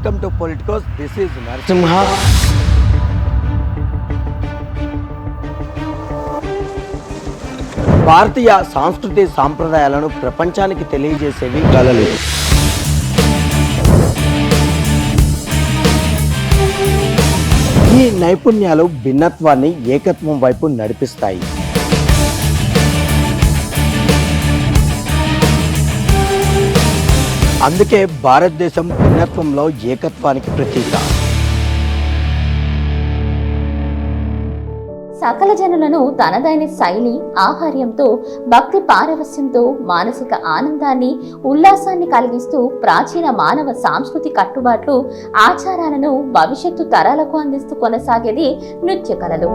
Welcome to Politicos this is Narasimha. భారతీయ సాంస్కృతి సాంప్రదాయాలను ప్రపంచానికి తెలియజేసేవి కళలు. ఈ నైపుణ్యాలు భిన్నత్వాన్ని ఏకత్వం వైపు నడిపిస్తాయి. అందుకే భారతదేశం భిన్నత్వంలో ఏకత్వానికి ప్రతీక. సకల జనులను తనదైన శైలి ఆహార్యంతో భక్తి పారవస్యంతో మానసిక ఆనందాన్ని ఉల్లాసాన్ని కలిగిస్తూ ప్రాచీన మానవ సాంస్కృతిక కట్టుబాట్లు ఆచారాలను భవిష్యత్తు తరాలకు అందిస్తూ కొనసాగేది నృత్య కళలు.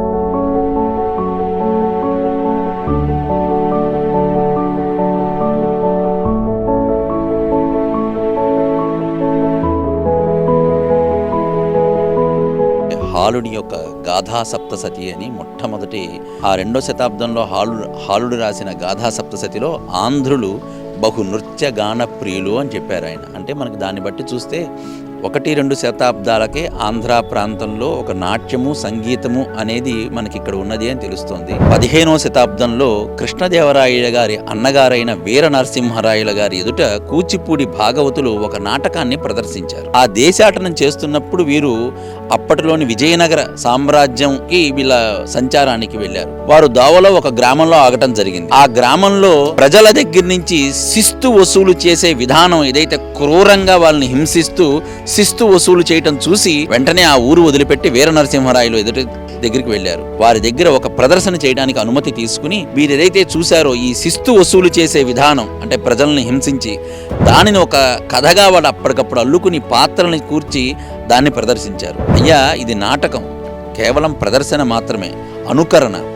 హాలుడి యొక్క గాథా సప్తసతి అని మొట్టమొదటి ఆ రెండో శతాబ్దంలో హాలు హాలుడు రాసిన గాథా సప్తసతిలో ఆంధ్రులు బహు నృత్య గాన ప్రియులు అని చెప్పారు ఆయన. అంటే మనకి దాన్ని బట్టి చూస్తే ఒకటి రెండు శతాబ్దాలకే ఆంధ్ర ప్రాంతంలో ఒక నాట్యము సంగీతము అనేది మనకి ఇక్కడ ఉన్నది అని తెలుస్తోంది. పదిహేనవ శతాబ్దంలో కృష్ణదేవరాయల గారి అన్నగారైన వీర నరసింహరాయల గారి ఎదుట కూచిపూడి భాగవతులు ఒక నాటకాన్ని ప్రదర్శించారు. ఆ దేశాటనం చేస్తున్నప్పుడు వీరు అప్పటిలోని విజయనగర సామ్రాజ్యంకి వీళ్ళ సంచారానికి వెళ్ళారు. వారు దావలో ఒక గ్రామంలో ఆగటం జరిగింది. ఆ గ్రామంలో ప్రజల దగ్గర నుంచి శిస్తు వసూలు చేసే విధానం ఏదైతే క్రూరంగా వాళ్ళని హింసిస్తూ శిస్తు వసూలు చేయటం చూసి వెంటనే ఆ ఊరు వదిలిపెట్టి వీర నరసింహరాయలు ఎదుటి దగ్గరికి వెళ్ళారు. వారి దగ్గర ఒక ప్రదర్శన చేయడానికి అనుమతి తీసుకుని వీరు ఏదైతే చూశారో ఈ శిస్తు వసూలు చేసే విధానం అంటే ప్రజల్ని హింసించి దానిని ఒక కథగా వాడు అప్పటికప్పుడు అల్లుకుని పాత్రల్ని కూర్చి దాన్ని ప్రదర్శించారు. అయ్యా ఇది నాటకం. కేవలం ప్రదర్శన మాత్రమే. అనుకరణ.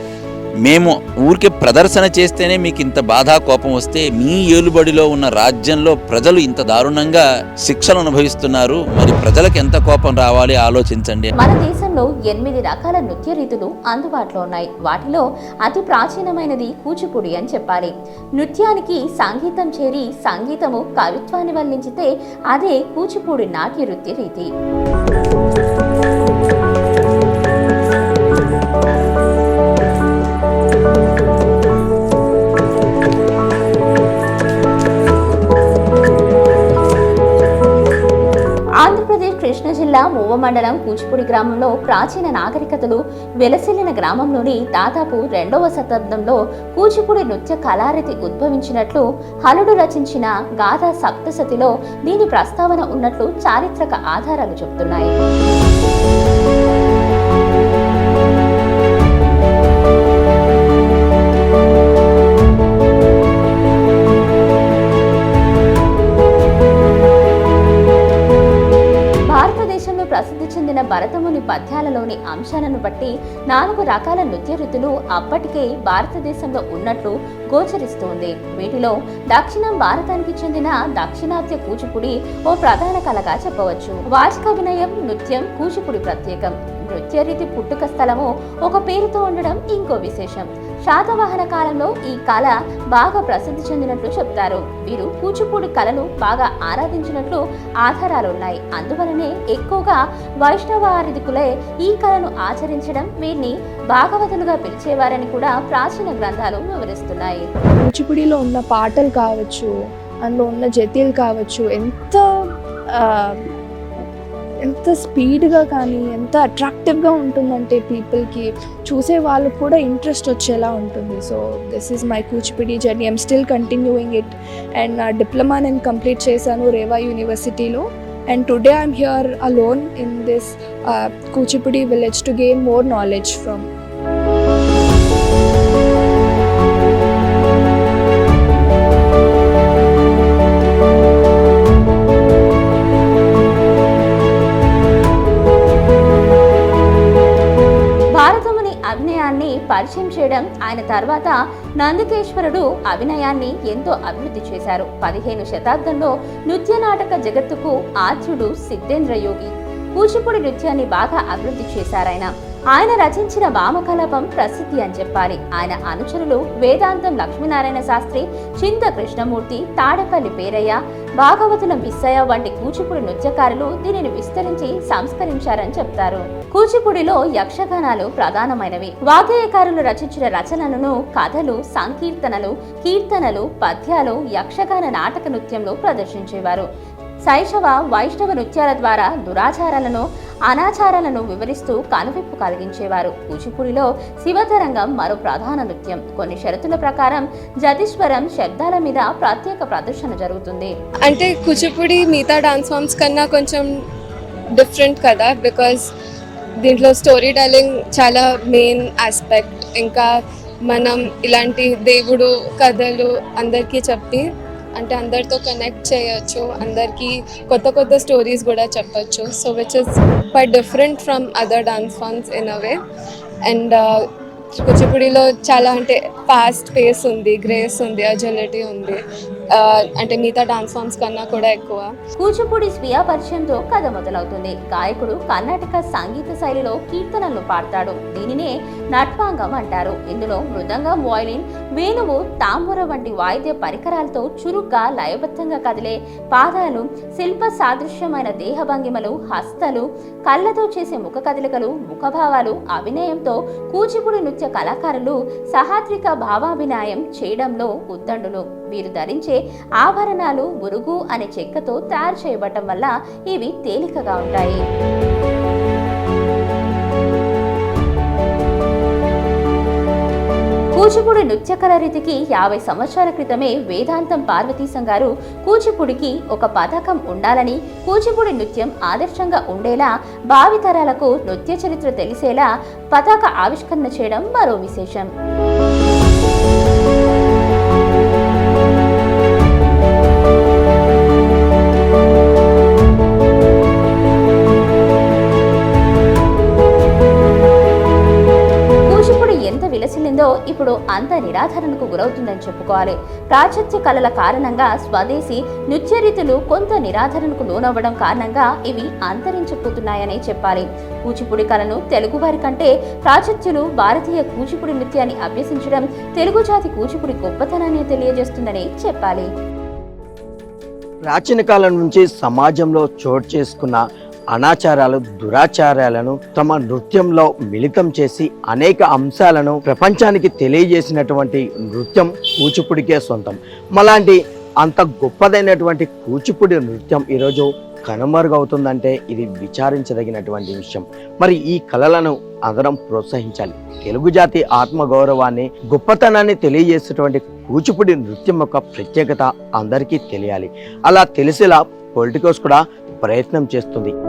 మేము ఊరికే ప్రదర్శన చేస్తేనే మీకు ఇంత బాధా కోపం వస్తే మీ ఏలుబడిలో ఉన్న రాజ్యంలో ప్రజలు ఇంత దారుణంగా శిక్షలు అనుభవిస్తున్నారు. మరి ప్రజలకు ఎంత కోపం రావాలి ఆలోచించండి. మన దేశంలో ఎనిమిది రకాల నృత్య రీతులు అందుబాటులో ఉన్నాయి. వాటిలో అతి ప్రాచీనమైనది కూచిపూడి అని చెప్పాలి. నృత్యానికి సంగీతం చేరి సంగీతము కవిత్వాన్ని వల్లించితే అదే కూచిపూడి నాట్య నృత్య రీతి. జిల్లా మూవ మండలం కూచిపూడి గ్రామంలో ప్రాచీన నాగరికతలు వెలసిల్లిన గ్రామంలోని దాదాపు రెండవ శతాబ్దంలో కూచిపూడి నృత్య కళారీతి ఉద్భవించినట్లు హలుడు రచించిన గాథా సప్తసతిలో దీని ప్రస్తావన ఉన్నట్లు చారిత్రక ఆధారాలు చెబుతున్నాయి. ప్రసిద్ధి చెందిన భరతముని పద్యాలలోని అంశాలను బట్టి నాలుగు రకాల నృత్య రీతులు అప్పటికే భారతదేశంలో ఉన్నట్లు గోచరిస్తోంది. వీటిలో దక్షిణ భారతానికి చెందిన దక్షిణాత్య కూచిపూడి ఓ ప్రధాన కళగా చెప్పవచ్చు. వాచికాభినయం నృత్యం కూచిపూడి ప్రత్యేకం. నృత్య రీతి పుట్టుక స్థలము ఒక పేరుతో ఉండడం ఇంకో విశేషం. శాతవాహన కాలంలో ఈ కళ బాగా ప్రసిద్ధి చెందినట్లు చెప్తారు. వీరు కూచిపూడి కళను బాగా ఆరాధించినట్లు ఆధారాలు ఉన్నాయి అందువలనే ఎక్కువగా వైష్ణవ ఆరాధికులే ఈ కళను ఆచరించడం వీరిని భాగవతులుగా పిలిచేవారని కూడా ప్రాచీన గ్రంథాలు వివరిస్తున్నాయి. కూచిపూడిలో ఉన్న పాటలు కావచ్చు అందులో ఉన్న జతీలు కావచ్చు ఎంత ఎంత స్పీడ్గా కానీ ఎంత అట్రాక్టివ్గా ఉంటుందంటే పీపుల్కి చూసే వాళ్ళకు కూడా ఇంట్రెస్ట్ వచ్చేలా ఉంటుంది. So this is my Kuchipudi journey I'm still continuing it and నా డిప్లొమా నేను కంప్లీట్ చేశాను రేవా యూనివర్సిటీలో. And today I'm here alone in this Kuchipudi village to gain more knowledge from ఆయన తర్వాత నందికేశ్వరుడు అభినయాన్ని ఎంతో అభివృద్ధి చేశారు. పదిహేను శతాబ్దంలో నృత్య నాటక జగత్తుకు ఆద్యుడు సిద్ధేంద్ర యోగి కూచిపూడి నృత్యాన్ని బాగా అభివృద్ధి చేశారాయన. ఆయన రచించిన వామకలాపం ప్రసిద్ధి అని చెప్పాలి. ఆయన అనుచరులు వేదాంతం లక్ష్మీనారాయణ శాస్త్రి చింత కృష్ణమూర్తి తాడపల్లి పేరయ్య భాగవతుల బిస్సయ్య వంటి కూచిపూడి నృత్యకారులు దీనిని విస్తరించి సంస్కరించారని చెప్తారు. కూచిపూడిలో యక్షగానాలు ప్రధానమైనవి. వాగ్గేయకారులు రచించిన రచనలను కథలు సంకీర్తనలు కీర్తనలు పద్యాలు యక్షగాన నాటక నృత్యంలో ప్రదర్శించేవారు. శైశవ వైష్ణవ నృత్యాల ద్వారా దురాచారాలను అనాచారాలను వివరిస్తూ కనువిప్పు కలిగించేవారు. కూచిపూడిలో శివతరంగం మరో ప్రధాన నృత్యం. కొన్ని షరతుల ప్రకారం జతీశ్వరం శబ్దాల మీద ప్రత్యేక ప్రదర్శన జరుగుతుంది. అంటే కూచిపూడి మిగతా డాన్స్ ఫామ్స్ కన్నా కొంచెం డిఫరెంట్ కదా బికాస్ దీంట్లో స్టోరీ టెల్లింగ్ చాలా మెయిన్ ఆస్పెక్ట్ ఇంకా మనం ఇలాంటి దేవుడు కథలు అందరికీ చెప్పి అంటే అందరితో కనెక్ట్ చేయొచ్చు అందరికీ కొత్త కొత్త స్టోరీస్ కూడా చెప్పొచ్చు. So which is quite different from other dance forms in a way and కూచిపూడిలో చాలా అంటే ఫాస్ట్ పేస్ ఉంది గ్రేస్ ఉంది అజిలిటీ ఉంది. అంటే మిగతా డాన్స్ ఫామ్స్ కన్నా కూడా ఎక్కువ. కూచిపూడి స్వీయ పరిచయంతో కథ మొదలవుతుంది. గాయకుడు కర్ణాటక సంగీత శైలిలో కీర్తనలు పాడతాడు. దీనినే నట్వాంగం అంటారు. ఇందులో మృదంగం వాయిలిన్ వేణువు తాంబూర వంటి వాయిద్య పరికరాలతో చురుగ్గా లయబద్ధంగా కదిలే పాదాలు శిల్ప సాదృశ్యమైన దేహభంగిమలు హస్తలు కళ్ళతో చేసే ముఖ కదలికలు ముఖభావాలు అభినయంతో కూచిపూడి నృత్య కళాకారులు సహాత్విక భావాభినయం చేయడంలో ఉద్దండులు వీరు ధరించే ఆభరణాలు మురుగు అనే చెక్కతో తయారు చేయబడటం వల్ల ఇవి తేలికగా ఉంటాయి. కూచిపూడి నృత్య కళారీతికి యాభై సంవత్సరాల క్రితమే వేదాంతం పార్వతీశం గారు కూచిపూడికి ఒక పథకం ఉండాలని కూచిపూడి నృత్యం ఆదర్శంగా ఉండేలా భావితరాలకు నృత్య చరిత్ర తెలిసేలా పతాక ఆవిష్కరణ చేయడం మరో విశేషం. అంత నిరాధరణకు గురవుతుందని చెప్పుకోవాలి. ప్రాచుర్య కళల కారణంగా స్వదేశీ నృత్య రీతులు కొంత నిరాధరణకు లోనవ్వడం కారణంగా ఇవి అంతరించిపోతున్నాయని చెప్పాలి. కూచిపూడి కళను తెలుగువారి కంటే ప్రాచుర్యులు భారతీయ కూచిపూడి నృత్యాన్ని అభ్యసించడం తెలుగు జాతి కూచిపూడి గొప్పతనాన్ని తెలియజేస్తుందని చెప్పాలి. ప్రాచీన కాలం నుంచి సమాజంలో చోటు చేసుకున్న అనాచారాలు దురాచారాలను తమ నృత్యంలో మిళితం చేసి అనేక అంశాలను ప్రపంచానికి తెలియజేసినటువంటి నృత్యం కూచిపూడికే సొంతం. మలాంటి అంత గొప్పదైనటువంటి కూచిపూడి నృత్యం ఈరోజు కనుమరుగవుతుందంటే ఇది విచారించదగినటువంటి విషయం. మరి ఈ కళలను అందరం ప్రోత్సహించాలి. తెలుగు జాతి ఆత్మగౌరవాన్ని గొప్పతనాన్ని తెలియజేసేటువంటి కూచిపూడి నృత్యం యొక్క ప్రత్యేకత అందరికీ తెలియాలి. అలా తెలిసేలా పొలిటికల్స్ కూడా ప్రయత్నం చేస్తుంది.